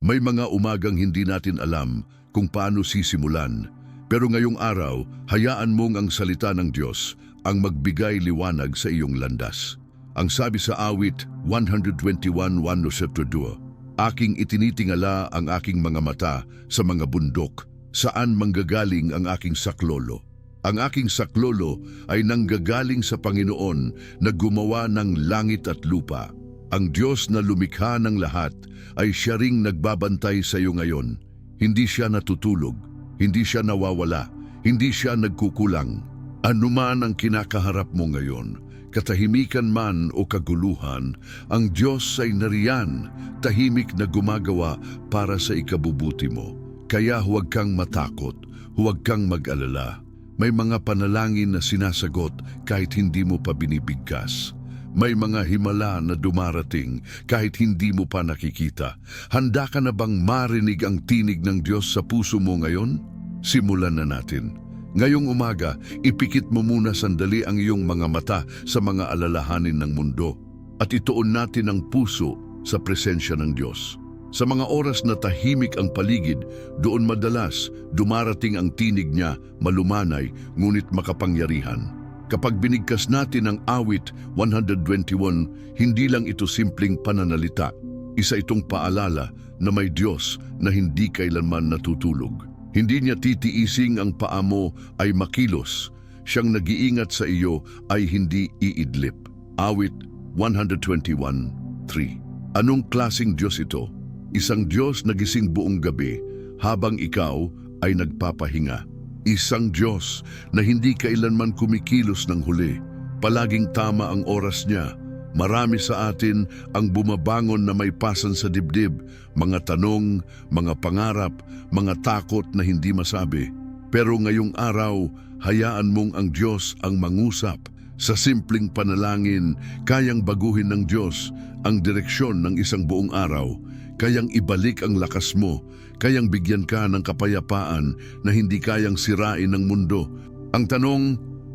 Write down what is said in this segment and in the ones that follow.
May mga umagang hindi natin alam kung paano sisimulan. Pero ngayong araw, hayaan mong ang salita ng Diyos ang magbigay liwanag sa iyong landas. Ang sabi sa awit 121.1 Aking itinitingala ang aking mga mata sa mga bundok, saan manggagaling ang aking saklolo. Ang aking saklolo ay nanggagaling sa Panginoon na gumawa ng langit at lupa. Ang Diyos na lumikha ng lahat ay siya ring nagbabantay sa iyo ngayon. Hindi siya natutulog, hindi siya nawawala, hindi siya nagkukulang. Ano man ang kinakaharap mo ngayon, katahimikan man o kaguluhan, ang Diyos ay nariyan, tahimik na gumagawa para sa ikabubuti mo. Kaya huwag kang matakot, huwag kang mag-alala. May mga panalangin na sinasagot kahit hindi mo pa binibigkas. May mga himala na dumarating kahit hindi mo pa nakikita. Handa ka na bang marinig ang tinig ng Diyos sa puso mo ngayon? Simulan na natin. Ngayong umaga, ipikit mo muna sandali ang iyong mga mata sa mga alalahanin ng mundo at ituon natin ang puso sa presensya ng Diyos. Sa mga oras na tahimik ang paligid, doon madalas dumarating ang tinig niya malumanay ngunit makapangyarihan. Kapag binigkas natin ang awit 121, hindi lang ito simpleng pananalita. Isa itong paalala na may Diyos na hindi kailanman natutulog. Hindi niya titiising ang paa mo ay makilos. Siyang nag-iingat sa iyo ay hindi iidlip. Awit 121.3 Anong klasing Diyos ito? Isang Diyos na gising buong gabi habang ikaw ay nagpapahinga. Isang Diyos na hindi kailanman kumikilos ng huli. Palaging tama ang oras niya. Marami sa atin ang bumabangon na may pasan sa dibdib, mga tanong, mga pangarap, mga takot na hindi masabi. Pero ngayong araw, hayaan mong ang Diyos ang mangusap. Sa simpleng panalangin, kayang baguhin ng Diyos ang direksyon ng isang buong araw kayang ibalik ang lakas mo, kayang bigyan ka ng kapayapaan na hindi kayang sirain ng mundo. Ang tanong,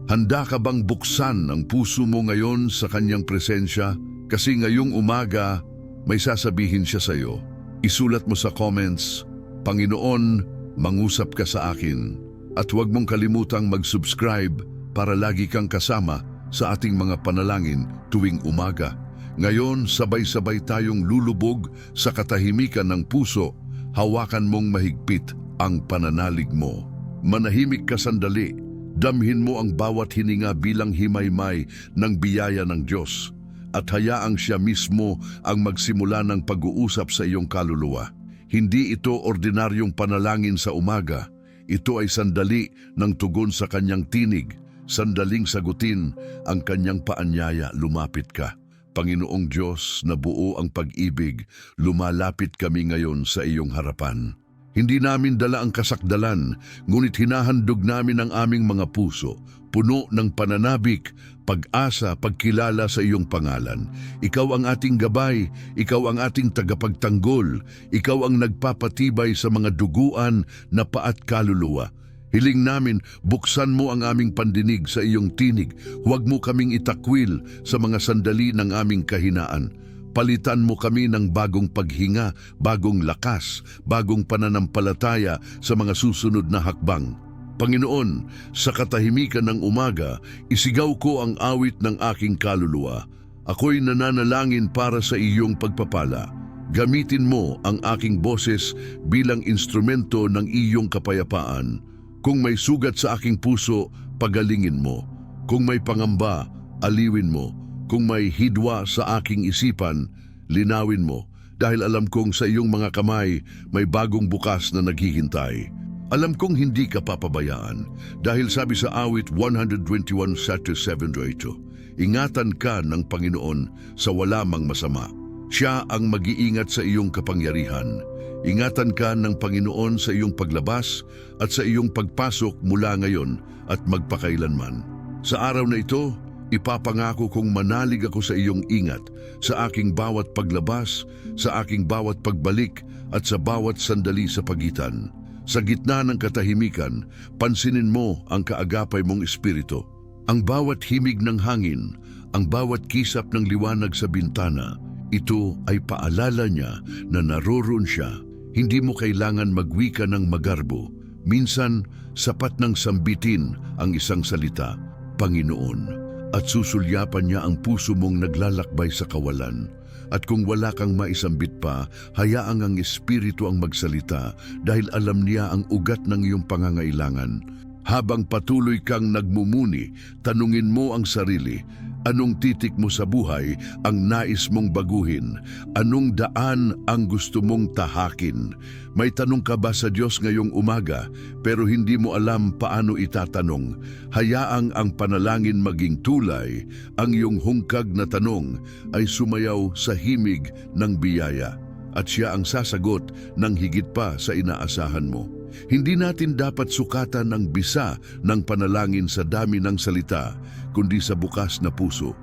handa ka bang buksan ang puso mo ngayon sa kanyang presensya? Kasi ngayong umaga, may sasabihin siya sa iyo. Isulat mo sa comments, Panginoon, mangusap ka sa akin. At huwag mong kalimutang mag-subscribe para lagi kang kasama sa ating mga panalangin tuwing umaga. Ngayon, sabay-sabay tayong lulubog sa katahimikan ng puso, hawakan mong mahigpit ang pananalig mo. Manahimik ka sandali, damhin mo ang bawat hininga bilang himaymay ng biyaya ng Diyos at hayaang siya mismo ang magsimula ng pag-uusap sa iyong kaluluwa. Hindi ito ordinaryong panalangin sa umaga, ito ay sandali ng tugon sa kanyang tinig, sandaling sagutin ang kanyang paanyaya, lumapit ka. Panginoong Diyos na buo ang pag-ibig, lumalapit kami ngayon sa iyong harapan. Hindi namin dala ang kasakdalan, ngunit hinahandog namin ang aming mga puso, puno ng pananabik, pag-asa, pagkilala sa iyong pangalan. Ikaw ang ating gabay, ikaw ang ating tagapagtanggol, ikaw ang nagpapatibay sa mga duguan na paat kaluluwa. Hiling namin, buksan mo ang aming pandinig sa iyong tinig. Huwag mo kaming itakwil sa mga sandali ng aming kahinaan. Palitan mo kami ng bagong paghinga, bagong lakas, bagong pananampalataya sa mga susunod na hakbang. Panginoon, sa katahimikan ng umaga, isigaw ko ang awit ng aking kaluluwa. Ako'y nananalangin para sa iyong pagpapala. Gamitin mo ang aking boses bilang instrumento ng iyong kapayapaan. Kung may sugat sa aking puso, pagalingin mo. Kung may pangamba, aliwin mo. Kung may hidwa sa aking isipan, linawin mo. Dahil alam kong sa iyong mga kamay, may bagong bukas na naghihintay. Alam kong hindi ka papabayaan dahil sabi sa awit 121 chapter 7 to 8, ingatan ka ng Panginoon sa wala mang masama. Siya ang mag-iingat sa iyong kapangyarihan. Ingatan ka ng Panginoon sa iyong paglabas at sa iyong pagpasok mula ngayon at magpakailanman. Sa araw na ito, ipapangako kong manalig ako sa iyong ingat, sa aking bawat paglabas, sa aking bawat pagbalik at sa bawat sandali sa pagitan. Sa gitna ng katahimikan, pansinin mo ang kaagapay mong espiritu. Ang bawat himig ng hangin, ang bawat kisap ng liwanag sa bintana, ito ay paalala niya na naroroon siya Hindi mo kailangan magwika ng magarbo. Minsan, sapat ng sambitin ang isang salita, Panginoon. At susulyapan niya ang puso mong naglalakbay sa kawalan. At kung wala kang maisambit pa, hayaang ang Espiritu ang magsalita dahil alam niya ang ugat ng iyong pangangailangan. Habang patuloy kang nagmumuni, tanungin mo ang sarili, anong titik mo sa buhay ang nais mong baguhin? Anong daan ang gusto mong tahakin? May tanong ka ba sa Diyos ngayong umaga pero hindi mo alam paano itatanong? Hayaang ang panalangin maging tulay, ang iyong hungkag na tanong ay sumayaw sa himig ng biyaya at siya ang sasagot ng higit pa sa inaasahan mo. Hindi natin dapat sukatan ang bisa ng panalangin sa dami ng salita, kundi sa bukas na puso.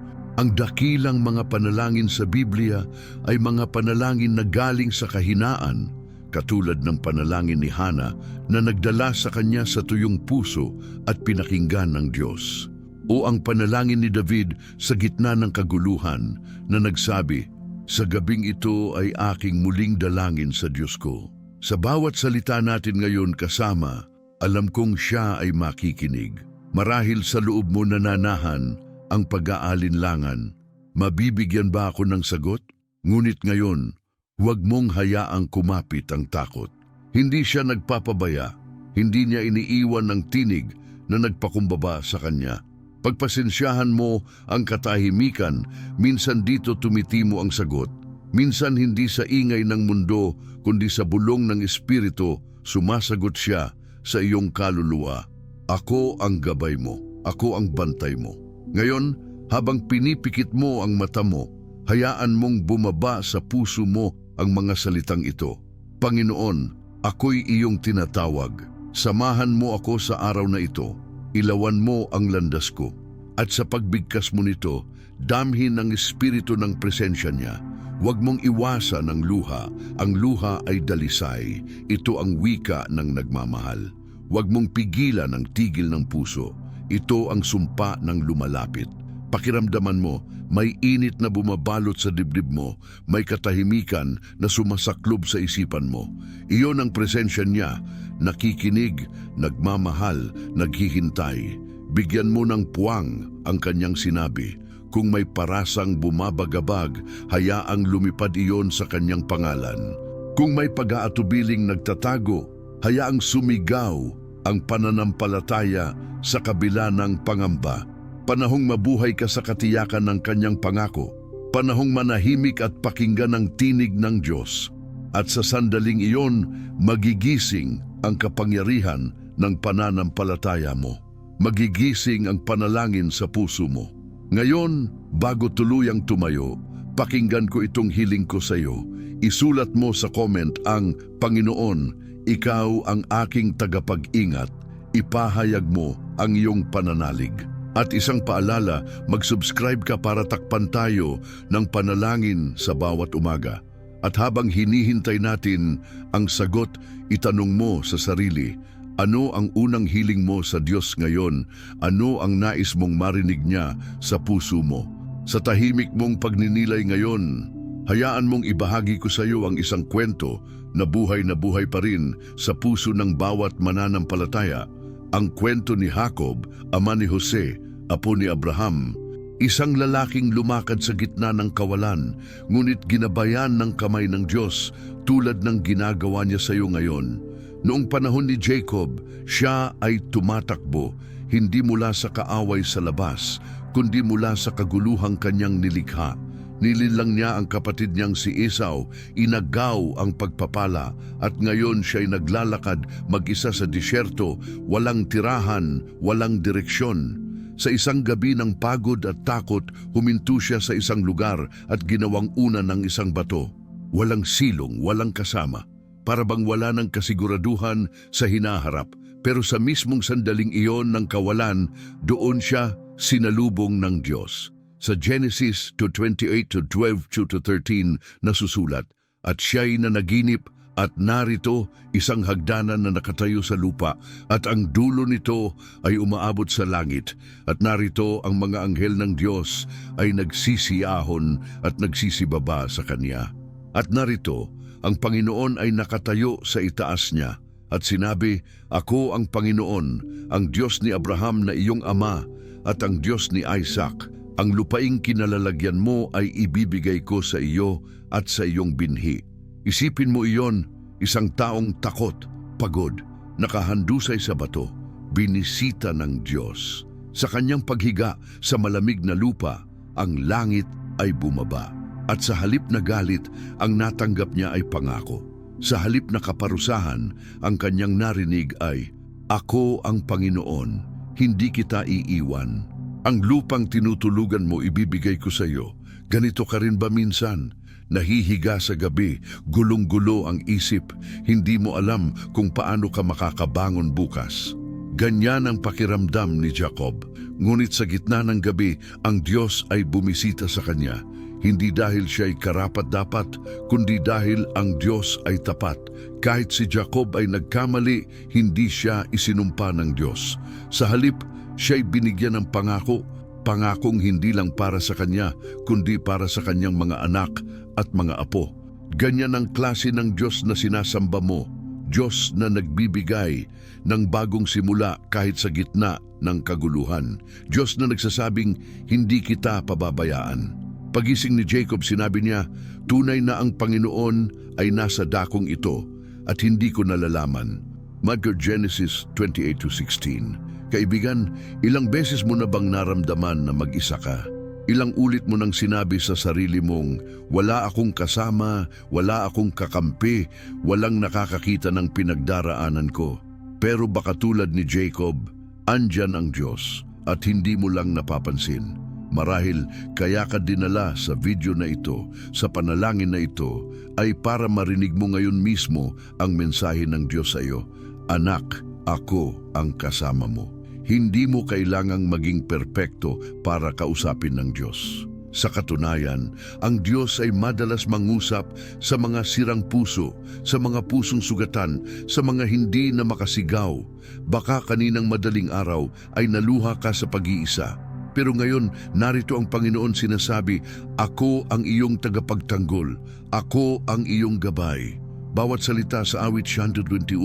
Ang dakilang mga panalangin sa Biblia ay mga panalangin na galing sa kahinaan, katulad ng panalangin ni Hana na nagdala sa kanya sa tuyong puso at pinakinggan ng Diyos. O ang panalangin ni David sa gitna ng kaguluhan na nagsabi, Sa gabing ito ay aking muling dalangin sa Diyos ko. Sa bawat salita natin ngayon kasama, alam kong siya ay makikinig. Marahil sa loob mo nananahan ang pag-aalinlangan. Mabibigyan ba ako ng sagot? Ngunit ngayon, huwag mong hayaang kumapit ang takot. Hindi siya nagpapabaya, hindi niya iniiwan ng tinig na nagpakumbaba sa kanya. Pagpasensyahan mo ang katahimikan, minsan dito tumitimo ang sagot. Minsan hindi sa ingay ng mundo, kundi sa bulong ng Espiritu, sumasagot siya sa iyong kaluluwa. Ako ang gabay mo, ako ang bantay mo. Ngayon, habang pinipikit mo ang mata mo, hayaan mong bumaba sa puso mo ang mga salitang ito. Panginoon, ako'y iyong tinatawag. Samahan mo ako sa araw na ito. Ilawan mo ang landas ko. At sa pagbigkas mo nito, damhin ang espiritu ng presensya niya. Huwag mong iwasan ang luha. Ang luha ay dalisay. Ito ang wika ng nagmamahal. Huwag mong pigilan ang tigil ng puso. Ito ang sumpa ng lumalapit. Pakiramdaman mo, may init na bumabalot sa dibdib mo, may katahimikan na sumasaklob sa isipan mo. Iyon ang presensya niya, nakikinig, nagmamahal, naghihintay. Bigyan mo ng puwang ang kanyang sinabi. Kung may parasang bumabagabag, hayaang lumipad iyon sa kanyang pangalan. Kung may pag-aatubiling nagtatago, hayaang sumigaw ang pananampalataya sa kabila ng pangamba. Panahong mabuhay ka sa katiyakan ng kanyang pangako. Panahong manahimik at pakinggan ang tinig ng Diyos. At sa sandaling iyon, magigising ang kapangyarihan ng pananampalataya mo. Magigising ang panalangin sa puso mo. Ngayon, bago tuluyang tumayo, pakinggan ko itong hiling ko sa iyo. Isulat mo sa comment ang Panginoon, ikaw ang aking tagapag-ingat. Ipahayag mo ang iyong pananalig. At isang paalala, mag-subscribe ka para takpan tayo ng panalangin sa bawat umaga. At habang hinihintay natin ang sagot, itanong mo sa sarili, ano ang unang hiling mo sa Diyos ngayon? Ano ang nais mong marinig niya sa puso mo? Sa tahimik mong pagninilay ngayon, hayaan mong ibahagi ko sa iyo ang isang kwento na buhay na buhay pa rin sa puso ng bawat mananampalataya. Ang kwento ni Jacob, ama ni Jose, apo ni Abraham, Isang lalaking lumakad sa gitna ng kawalan, ngunit ginabayan ng kamay ng Diyos tulad ng ginagawa niya sa iyo ngayon. Noong panahon ni Jacob, siya ay tumatakbo, hindi mula sa kaaway sa labas, kundi mula sa kaguluhang kanyang nilikha. Nililang niya ang kapatid niyang si Esau, inagaw ang pagpapala at ngayon siya'y naglalakad mag-isa sa disyerto, walang tirahan, walang direksyon. Sa isang gabi ng pagod at takot, huminto siya sa isang lugar at ginawang una ng isang bato. Walang silong, walang kasama. Para bang wala ng kasiguraduhan sa hinaharap. Pero sa mismong sandaling iyon ng kawalan, doon siya sinalubong ng Diyos. Sa Genesis 2:28 to 12 to 13 nasusulat, at siya'y nanaginip at narito isang hagdanan na nakatayo sa lupa at ang dulo nito ay umaabot sa langit at narito ang mga anghel ng Diyos ay nagsisiyahon at nagsisibaba sa kanya. At narito ang Panginoon ay nakatayo sa itaas niya at sinabi, Ako ang Panginoon, ang Diyos ni Abraham na iyong ama at ang Diyos ni Isaac. Ang lupaing kinalalagyan mo ay ibibigay ko sa iyo at sa iyong binhi. Isipin mo iyon, isang taong takot, pagod, nakahandusay sa bato, binisita ng Diyos. Sa kanyang paghiga sa malamig na lupa, ang langit ay bumaba. At sa halip na galit, ang natanggap niya ay pangako. Sa halip na kaparusahan, ang kanyang narinig ay, Ako ang Panginoon, hindi kita iiwan. Ang lupang tinutulugan mo ibibigay ko sa iyo. Ganito ka rin ba minsan? Nahihiga sa gabi, gulong-gulo ang isip, hindi mo alam kung paano ka makakabangon bukas. Ganyan ang pakiramdam ni Jacob. Ngunit sa gitna ng gabi, ang Diyos ay bumisita sa kanya. Hindi dahil siya'y karapat-dapat, kundi dahil ang Diyos ay tapat. Kahit si Jacob ay nagkamali, hindi siya isinumpa ng Diyos. Sa halip, siya'y binigyan ng pangako, pangakong hindi lang para sa kanya, kundi para sa kanyang mga anak at mga apo. Ganyan ang klase ng Diyos na sinasamba mo, Diyos na nagbibigay ng bagong simula kahit sa gitna ng kaguluhan. Diyos na nagsasabing, hindi kita pababayaan. Pagising ni Jacob, sinabi niya, tunay na ang Panginoon ay nasa dakong ito at hindi ko nalalaman. Mark Genesis 28-16 Kaibigan, ilang beses mo na bang naramdaman na mag-isa ka? Ilang ulit mo nang sinabi sa sarili mong, wala akong kasama, wala akong kakampi, walang nakakakita ng pinagdaraanan ko. Pero baka tulad ni Jacob, andyan ang Diyos at hindi mo lang napapansin. Marahil kaya ka dinala sa video na ito, sa panalangin na ito, ay para marinig mo ngayon mismo ang mensahe ng Diyos sa iyo. Anak, ako ang kasama mo. Hindi mo kailangang maging perpekto para kausapin ng Diyos. Sa katunayan, ang Diyos ay madalas mangusap sa mga sirang puso, sa mga pusong sugatan, sa mga hindi na makasigaw. Baka kaninang madaling araw ay naluha ka sa pag-iisa. Pero ngayon, narito ang Panginoon sinasabi, Ako ang iyong tagapagtanggol, Ako ang iyong gabay. Bawat salita sa awit 121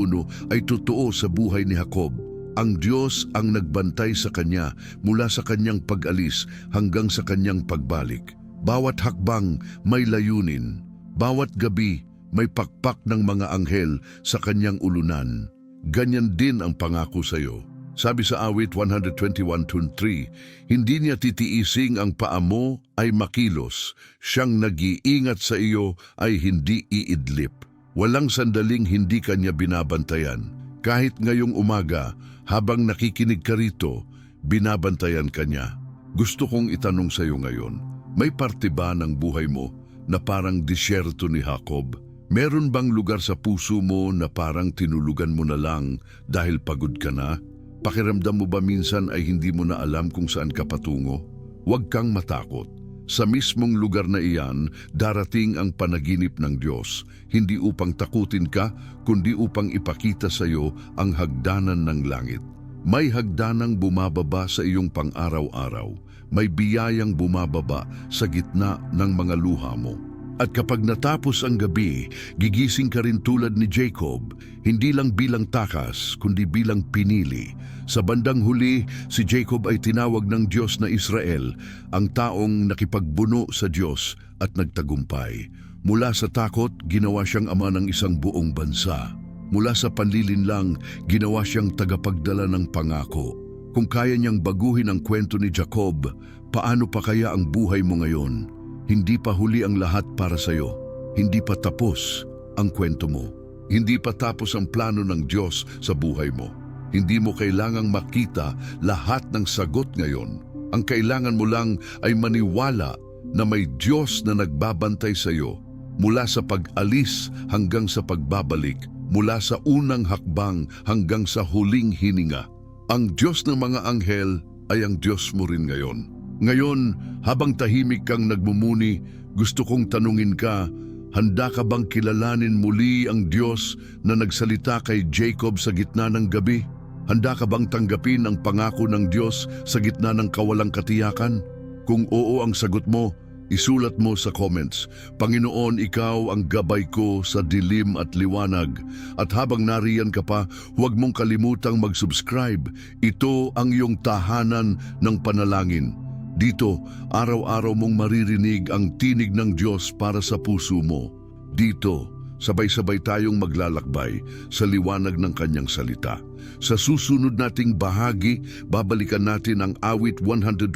ay totoo sa buhay ni Jacob. Ang Diyos ang nagbantay sa kanya mula sa kanyang pag-alis hanggang sa kanyang pagbalik. Bawat hakbang may layunin. Bawat gabi may pakpak ng mga anghel sa kanyang ulunan. Ganyan din ang pangako sa iyo. Sabi sa awit 121.3, Hindi niya titiising ang paa mo ay makilos, siyang nag-iingat sa iyo ay hindi iidlip. Walang sandaling hindi kanya binabantayan. Kahit ngayong umaga, habang nakikinig ka rito, binabantayan kanya. Gusto kong itanong sa iyo ngayon, may parte ba ng buhay mo na parang disyerto ni Jacob? Meron bang lugar sa puso mo na parang tinulugan mo na lang dahil pagod ka na? Pakiramdam mo ba minsan ay hindi mo na alam kung saan ka patungo? Huwag kang matakot. Sa mismong lugar na iyan, darating ang panaginip ng Diyos, hindi upang takutin ka, kundi upang ipakita sa iyo ang hagdanan ng langit. May hagdanang bumababa sa iyong pang-araw-araw. May biyayang bumababa sa gitna ng mga luha mo. At kapag natapos ang gabi, gigising ka rin tulad ni Jacob, hindi lang bilang takas, kundi bilang pinili. Sa bandang huli, si Jacob ay tinawag ng Diyos na Israel, ang taong nakipagbuno sa Diyos at nagtagumpay. Mula sa takot, ginawa siyang ama ng isang buong bansa. Mula sa panlilinlang, ginawa siyang tagapagdala ng pangako. Kung kaya niyang baguhin ang kwento ni Jacob, paano pa kaya ang buhay mo ngayon? Hindi pa huli ang lahat para sa iyo. Hindi pa tapos ang kwento mo. Hindi pa tapos ang plano ng Diyos sa buhay mo. Hindi mo kailangang makita lahat ng sagot ngayon. Ang kailangan mo lang ay maniwala na may Diyos na nagbabantay sa iyo mula sa pag-alis hanggang sa pagbabalik, mula sa unang hakbang hanggang sa huling hininga. Ang Diyos ng mga anghel ay ang Diyos mo rin ngayon. Ngayon, habang tahimik kang nagmumuni, gusto kong tanungin ka, handa ka bang kilalanin muli ang Diyos na nagsalita kay Jacob sa gitna ng gabi? Handa ka bang tanggapin ang pangako ng Diyos sa gitna ng kawalang katiyakan? Kung oo ang sagot mo, Isulat mo sa comments, Panginoon, ikaw ang gabay ko sa dilim at liwanag. At habang nariyan ka pa, huwag mong kalimutang mag-subscribe. Ito ang iyong tahanan ng panalangin. Dito, araw-araw mong maririnig ang tinig ng Diyos para sa puso mo. Dito, sabay-sabay tayong maglalakbay sa liwanag ng kanyang salita. Sa susunod nating bahagi, babalikan natin ang awit 121,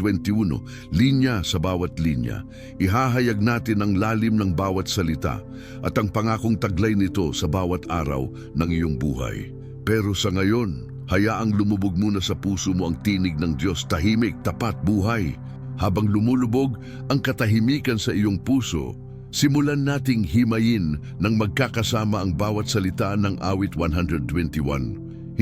linya sa bawat linya. Ihahayag natin ang lalim ng bawat salita at ang pangakong taglay nito sa bawat araw ng iyong buhay. Pero sa ngayon, hayaang lumubog muna sa puso mo ang tinig ng Diyos, tahimik, tapat, buhay. Habang lumulubog ang katahimikan sa iyong puso, simulan nating himayin ng magkakasama ang bawat salita ng awit 121.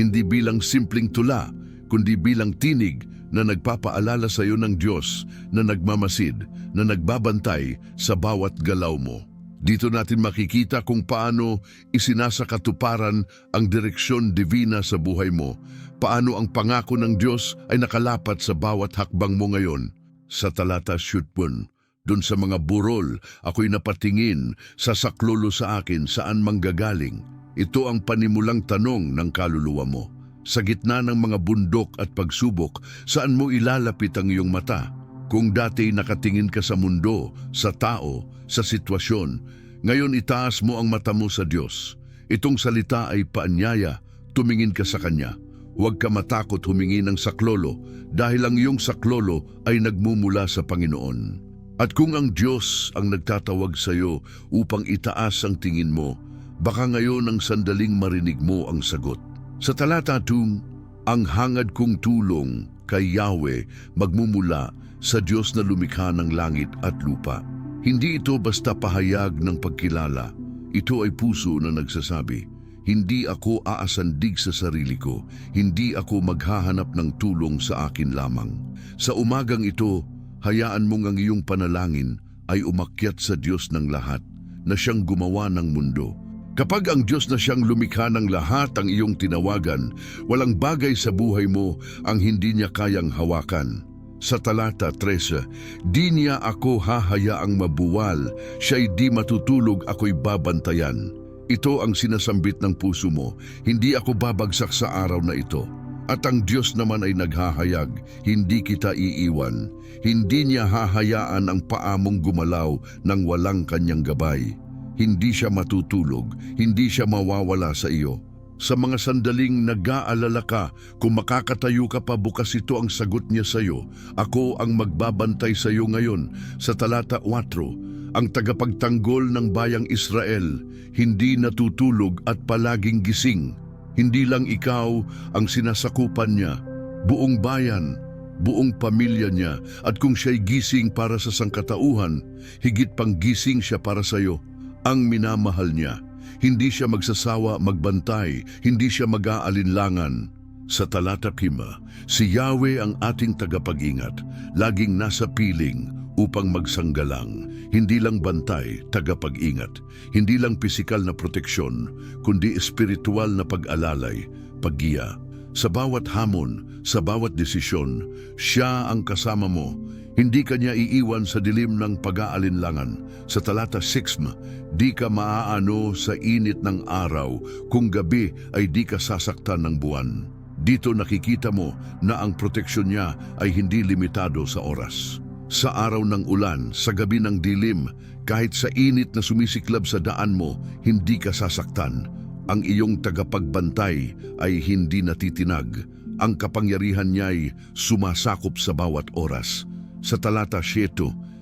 Hindi bilang simpleng tula, kundi bilang tinig na nagpapaalala sa iyo ng Diyos na nagmamasid, na nagbabantay sa bawat galaw mo. Dito natin makikita kung paano isinasakatuparan ang direksyon divina sa buhay mo, paano ang pangako ng Diyos ay nakalapat sa bawat hakbang mo ngayon. Sa talata Shutpun, dun sa mga burol, ako'y napatingin sa saklolo sa akin saan manggagaling. Ito ang panimulang tanong ng kaluluwa mo. Sa gitna ng mga bundok at pagsubok, saan mo ilalapit ang iyong mata? Kung dati nakatingin ka sa mundo, sa tao, sa sitwasyon, ngayon itaas mo ang mata mo sa Diyos. Itong salita ay paanyaya, tumingin ka sa Kanya. Huwag ka matakot humingi ng saklolo dahil ang iyong saklolo ay nagmumula sa Panginoon. At kung ang Diyos ang nagtatawag sa iyo upang itaas ang tingin mo, baka ngayon ang sandaling marinig mo ang sagot. Sa talata 2, ang hangad kong tulong kay Yahweh magmumula sa Diyos na lumikha ng langit at lupa. Hindi ito basta pahayag ng pagkilala. Ito ay puso na nagsasabi, Hindi ako aasandig sa sarili ko, hindi ako maghahanap ng tulong sa akin lamang. Sa umagang ito, hayaan mong ang iyong panalangin ay umakyat sa Diyos ng lahat, na siyang gumawa ng mundo. Kapag ang Diyos na siyang lumikha ng lahat ang iyong tinawagan, walang bagay sa buhay mo ang hindi niya kayang hawakan. Sa talata 13, di niya ako hahayaang mabuwal, siya'y di matutulog ako'y babantayan. Ito ang sinasambit ng puso mo, hindi ako babagsak sa araw na ito. At ang Diyos naman ay naghahayag, hindi kita iiwan. Hindi niya hahayaan ang paa mong gumalaw nang walang kanyang gabay. Hindi siya matutulog, hindi siya mawawala sa iyo. Sa mga sandaling nag-aalala ka, kung makakatayo ka pa bukas ito ang sagot niya sa iyo. Ako ang magbabantay sa iyo ngayon. Sa talata 4, ang tagapagtanggol ng bayang Israel, hindi natutulog at palaging gising. Hindi lang ikaw ang sinasakupan niya, buong bayan, buong pamilya niya, at kung siya'y gising para sa sangkatauhan, higit pang gising siya para sa iyo, ang minamahal niya. Hindi siya magsasawa magbantay, hindi siya mag-aalinlangan. Sa talata kima, si Yahweh ang ating tagapag-ingat, laging nasa piling upang magsanggalang. Hindi lang bantay, tagapag-ingat. Hindi lang pisikal na proteksyon, kundi espiritual na pag-alalay, paggiya. Sa bawat hamon, sa bawat desisyon, siya ang kasama mo. Hindi ka niya iiwan sa dilim ng pag-aalinlangan. Sa talata 6, di ka maaano sa init ng araw kung gabi ay di ka sasaktan ng buwan. Dito nakikita mo na ang proteksyon niya ay hindi limitado sa oras. Sa araw ng ulan, sa gabi ng dilim, kahit sa init na sumisiklab sa daan mo, hindi ka sasaktan. Ang iyong tagapagbantay ay hindi natitinag. Ang kapangyarihan niya'y sumasakop sa bawat oras. Sa talata 7,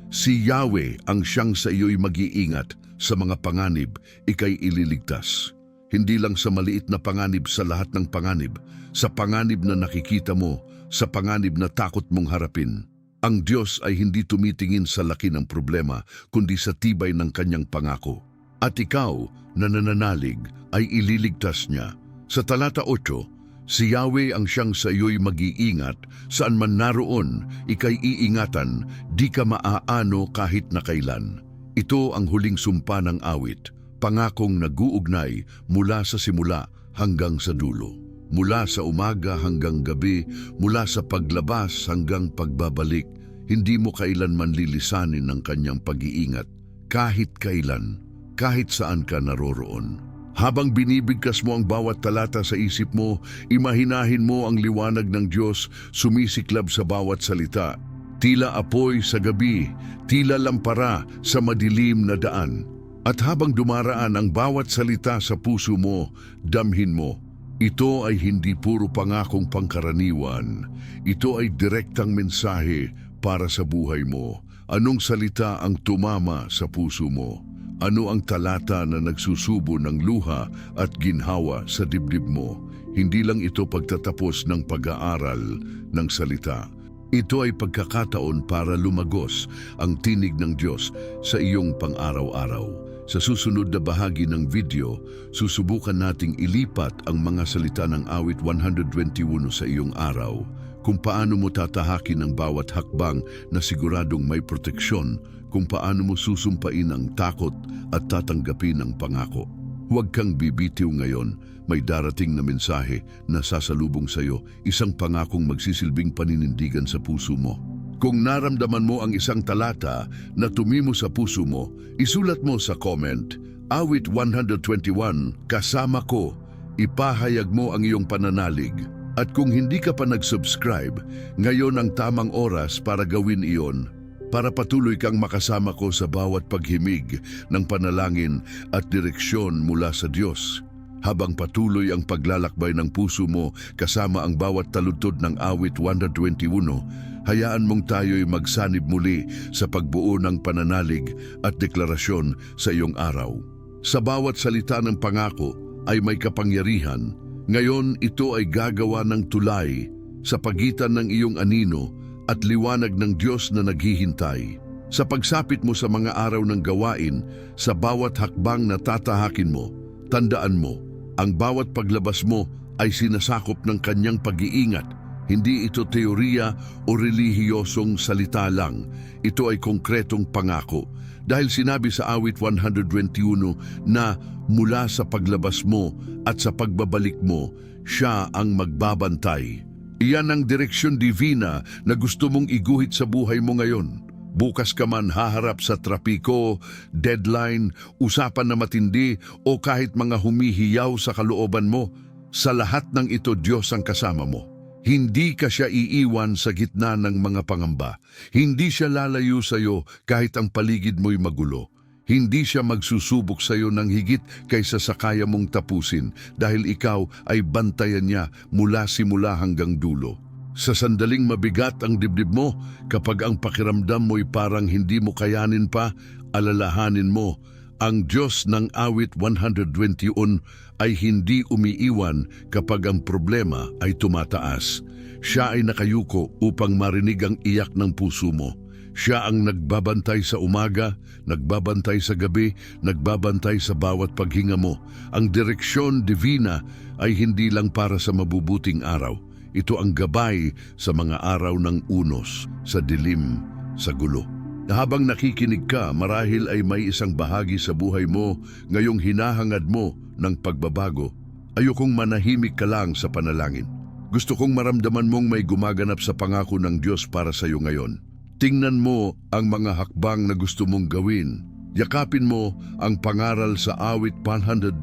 si Yahweh ang siyang sa iyo'y mag-iingat sa mga panganib, ikay ililigtas. Hindi lang sa maliit na panganib sa lahat ng panganib, sa panganib na nakikita mo, sa panganib na takot mong harapin. Ang Diyos ay hindi tumitingin sa laki ng problema, kundi sa tibay ng kanyang pangako. At ikaw, na nananalig, ay ililigtas niya. Sa talata 8, Si Yahweh ang siyang sa iyo'y mag-iingat, saan man naroon, ikay iingatan, di ka maaano kahit na kailan. Ito ang huling sumpa ng awit, pangakong naguugnay mula sa simula hanggang sa dulo. Mula sa umaga hanggang gabi, mula sa paglabas hanggang pagbabalik, Hindi mo kailanman lilisanin ng kanyang pag-iingat kahit kailan, kahit saan ka naroroon. Habang binibigkas mo ang bawat talata sa isip mo, imahinahin mo ang liwanag ng Diyos sumisiklab sa bawat salita. Tila apoy sa gabi, tila lampara sa madilim na daan. At habang dumaraan ang bawat salita sa puso mo, damhin mo. Ito ay hindi puro pangakong pangkaraniwan. Ito ay direktang mensahe para sa buhay mo. Anong salita ang tumama sa puso mo? Ano ang talata na nagsusubo ng luha at ginhawa sa dibdib mo? Hindi lang ito pagtatapos ng pag-aaral ng salita. Ito ay pagkakataon para lumagos ang tinig ng Diyos sa iyong pang-araw-araw. Sa susunod na bahagi ng video, susubukan nating ilipat ang mga salita ng awit 121 sa iyong araw kung paano mo tatahakin ang bawat hakbang na siguradong may proteksyon, kung paano mo susumpain ang takot at tatanggapin ang pangako. Huwag kang bibitiw ngayon, may darating na mensahe na sasalubong sa iyo, isang pangakong magsisilbing paninindigan sa puso mo. Kung naramdaman mo ang isang talata na tumimo sa puso mo, isulat mo sa comment, Awit 121, kasama ko, ipahayag mo ang iyong pananalig. At kung hindi ka pa nag-subscribe, ngayon ang tamang oras para gawin iyon para patuloy kang makasama ko sa bawat paghimig ng panalangin at direksyon mula sa Diyos. Habang patuloy ang paglalakbay ng puso mo kasama ang bawat taludtod ng awit 121, hayaan mong tayo'y magsanib muli sa pagbuo ng pananalig at deklarasyon sa iyong araw. Sa bawat salita ng pangako ay may kapangyarihan. Ngayon ito ay gagawa ng tulay sa pagitan ng iyong anino at liwanag ng Diyos na naghihintay. Sa pagsapit mo sa mga araw ng gawain, sa bawat hakbang na tatahakin mo, tandaan mo, ang bawat paglabas mo ay sinasakop ng kanyang pag-iingat. Hindi ito teorya o relihiyosong salita lang. Ito ay konkretong pangako. Dahil sinabi sa awit 121 na mula sa paglabas mo at sa pagbabalik mo, siya ang magbabantay. Iyan ang direksyon divina na gusto mong iguhit sa buhay mo ngayon. Bukas ka man haharap sa trapiko, deadline, usapan na matindi o kahit mga humihiyaw sa kalooban mo, sa lahat ng ito Diyos ang kasama mo. Hindi ka siya iiwan sa gitna ng mga pangamba. Hindi siya lalayo sa iyo kahit ang paligid mo'y magulo. Hindi siya magsusubok sa iyo ng higit kaysa sa kaya mong tapusin dahil ikaw ay bantayan niya mula simula hanggang dulo. Sa sandaling mabigat ang dibdib mo, kapag ang pakiramdam mo'y parang hindi mo kayanin pa, alalahanin mo, ang Diyos ng awit 121 ay hindi umiiwan kapag ang problema ay tumataas. Siya ay nakayuko upang marinig ang iyak ng puso mo. Siya ang nagbabantay sa umaga, nagbabantay sa gabi, nagbabantay sa bawat paghinga mo. Ang direksyon divina ay hindi lang para sa mabubuting araw. Ito ang gabay sa mga araw ng unos, sa dilim, sa gulo. Habang nakikinig ka, marahil ay may isang bahagi sa buhay mo ngayong hinahangad mo ng pagbabago. Ayokong manahimik ka lang sa panalangin. Gusto kong maramdaman mong may gumaganap sa pangako ng Diyos para sa iyo ngayon. Tingnan mo ang mga hakbang na gusto mong gawin. Yakapin mo ang pangaral sa awit 121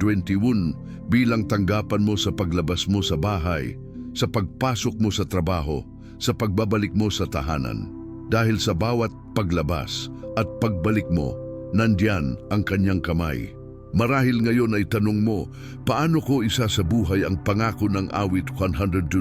bilang tanggapan mo sa paglabas mo sa bahay, sa pagpasok mo sa trabaho, sa pagbabalik mo sa tahanan. Dahil sa bawat paglabas at pagbalik mo, nandyan ang kanyang kamay. Marahil ngayon ay tanong mo, paano ko isa sa buhay ang pangako ng awit 121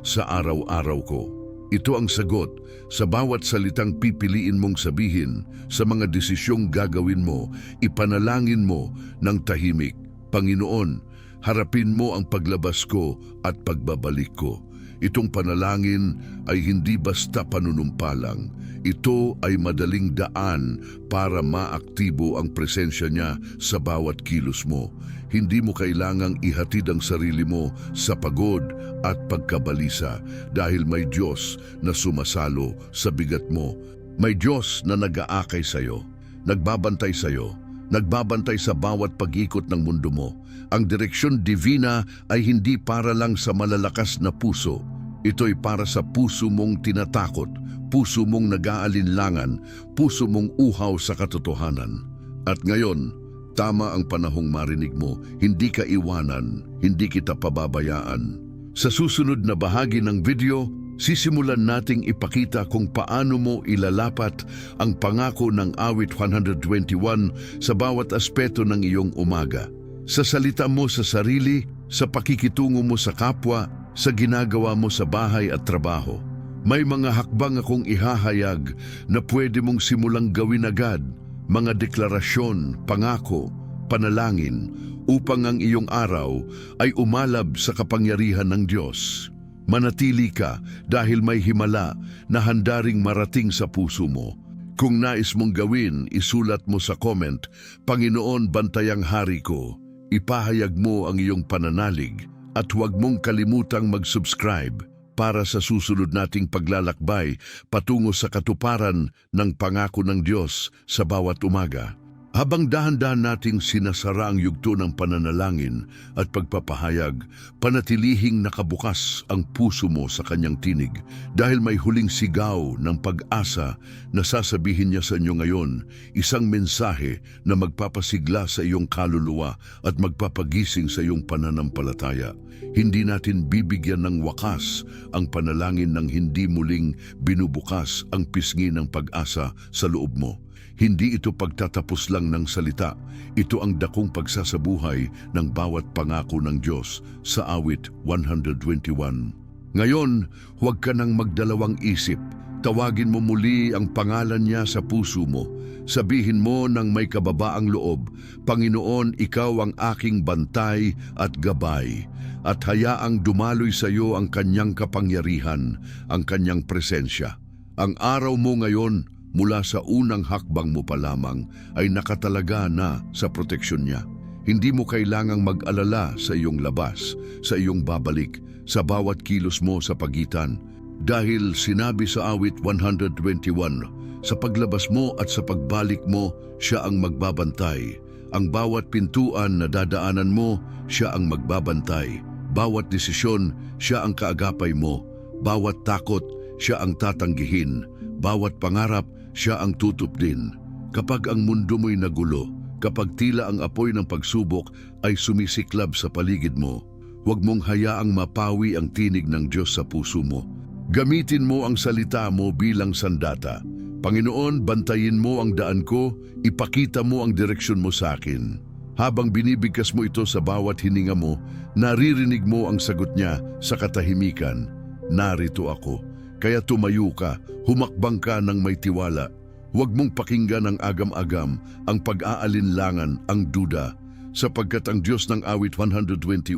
sa araw-araw ko? Ito ang sagot sa bawat salitang pipiliin mong sabihin, sa mga desisyong gagawin mo, ipanalangin mo ng tahimik. Panginoon, harapin mo ang paglabas ko at pagbabalik ko. Itong panalangin ay hindi basta panunumpa lang. Ito ay madaling daan para maaktibo ang presensya niya sa bawat kilos mo. Hindi mo kailangang ihatid ang sarili mo sa pagod at pagkabalisa dahil may Diyos na sumasalo sa bigat mo. May Diyos na nag-aakay sa iyo, nagbabantay sa iyo, nagbabantay sa bawat pag-ikot ng mundo mo. Ang direksyon divina ay hindi para lang sa malalakas na puso. Ito'y para sa puso mong tinatakot, puso mong nag-aalinlangan, puso mong uhaw sa katotohanan. At ngayon, tama ang panahong marinig mo, hindi ka iwanan, hindi kita pababayaan. Sa susunod na bahagi ng video, sisimulan nating ipakita kung paano mo ilalapat ang pangako ng awit 121 sa bawat aspeto ng iyong umaga. Sa salita mo sa sarili, sa pakikitungo mo sa kapwa, sa ginagawa mo sa bahay at trabaho. May mga hakbang akong ihahayag na pwede mong simulang gawin agad, mga deklarasyon, pangako, panalangin, upang ang iyong araw ay umalab sa kapangyarihan ng Diyos. Manatili ka dahil may himala na handaring marating sa puso mo. Kung nais mong gawin, isulat mo sa comment, Panginoon bantayang hari ko, ipahayag mo ang iyong pananalig at huwag mong kalimutang mag-subscribe para sa susunod nating paglalakbay patungo sa katuparan ng pangako ng Diyos sa bawat umaga. Habang dahan-dahan nating sinasara ang yugto ng pananalangin at pagpapahayag, panatilihing nakabukas ang puso mo sa kanyang tinig dahil may huling sigaw ng pag-asa na sasabihin niya sa inyo ngayon, isang mensahe na magpapasigla sa iyong kaluluwa at magpapagising sa iyong pananampalataya. Hindi natin bibigyan ng wakas ang panalangin ng hindi muling binubukas ang pisngi ng pag-asa sa loob mo. Hindi ito pagtatapos lang ng salita, ito ang dakong pagsasabuhay ng bawat pangako ng Diyos sa awit 121. Ngayon, huwag ka nang magdalawang isip. Tawagin mo muli ang pangalan niya sa puso mo. Sabihin mo ng may kababaang loob, Panginoon, ikaw ang aking bantay at gabay. At hayaang dumaloy sa iyo ang kanyang kapangyarihan, ang kanyang presensya. Ang araw mo ngayon mula sa unang hakbang mo pa lamang ay nakatalaga na sa proteksyon niya. Hindi mo kailangang mag-alala sa iyong labas, sa iyong babalik, sa bawat kilos mo sa pagitan. Dahil sinabi sa awit 121, sa paglabas mo at sa pagbalik mo, siya ang magbabantay. Ang bawat pintuan na dadaanan mo, siya ang magbabantay. Bawat desisyon, siya ang kaagapay mo. Bawat takot, siya ang tatanggihin. Bawat pangarap, siya ang tutup din. Kapag ang mundo mo'y nagulo, kapag tila ang apoy ng pagsubok ay sumisiklab sa paligid mo, huwag mong hayaang mapawi ang tinig ng Diyos sa puso mo. Gamitin mo ang salita mo bilang sandata. Panginoon, bantayin mo ang daan ko, ipakita mo ang direksyon mo sa akin. Habang binibigkas mo ito sa bawat hininga mo, naririnig mo ang sagot niya sa katahimikan. Narito ako. Kaya tumayo ka, humakbang ka ng may tiwala. Huwag mong pakinggan ang agam-agam, ang pag-aalinlangan, ang duda, sapagkat ang Diyos ng awit 121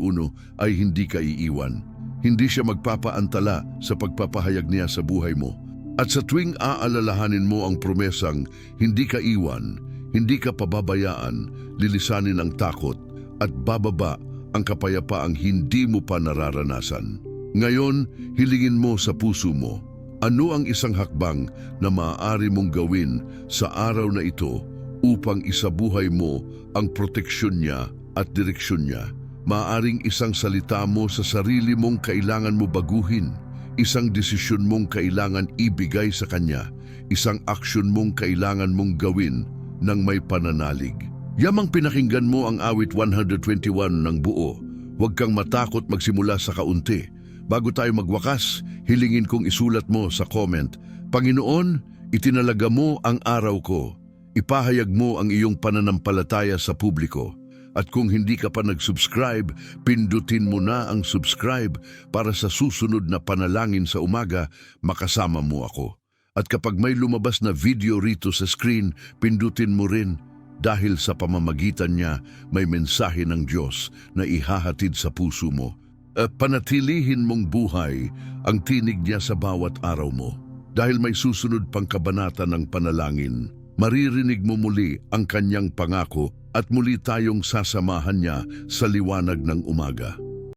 ay hindi ka iiwan. Hindi siya magpapaantala sa pagpapahayag niya sa buhay mo. At sa tuwing aalalahanin mo ang promesang hindi ka iwan, hindi ka pababayaan, lilisanin ang takot, at bababa ang kapayapaang hindi mo pa nararanasan. Ngayon, hilingin mo sa puso mo, ano ang isang hakbang na maaari mong gawin sa araw na ito upang isabuhay mo ang proteksyon niya at direksyon niya. Maaring isang salita mo sa sarili mong kailangan mo baguhin, isang desisyon mong kailangan ibigay sa Kanya, isang aksyon mong kailangan mong gawin ng may pananalig. Yamang pinakinggan mo ang awit 121 ng buo, huwag kang matakot magsimula sa kaunti Bago tayo magwakas, hilingin kong isulat mo sa comment, Panginoon, itinalaga mo ang araw ko. Ipahayag mo ang iyong pananampalataya sa publiko. At kung hindi ka pa nag-subscribe, pindutin mo na ang subscribe para sa susunod na panalangin sa umaga, makasama mo ako. At kapag may lumabas na video rito sa screen, pindutin mo rin dahil sa pamamagitan niya may mensahe ng Diyos na ihahatid sa puso mo at panatilihin mong buhay ang tinig niya sa bawat araw mo. Dahil may susunod pang kabanata ng panalangin, maririnig mo muli ang kanyang pangako at muli tayong sasamahan niya sa liwanag ng umaga.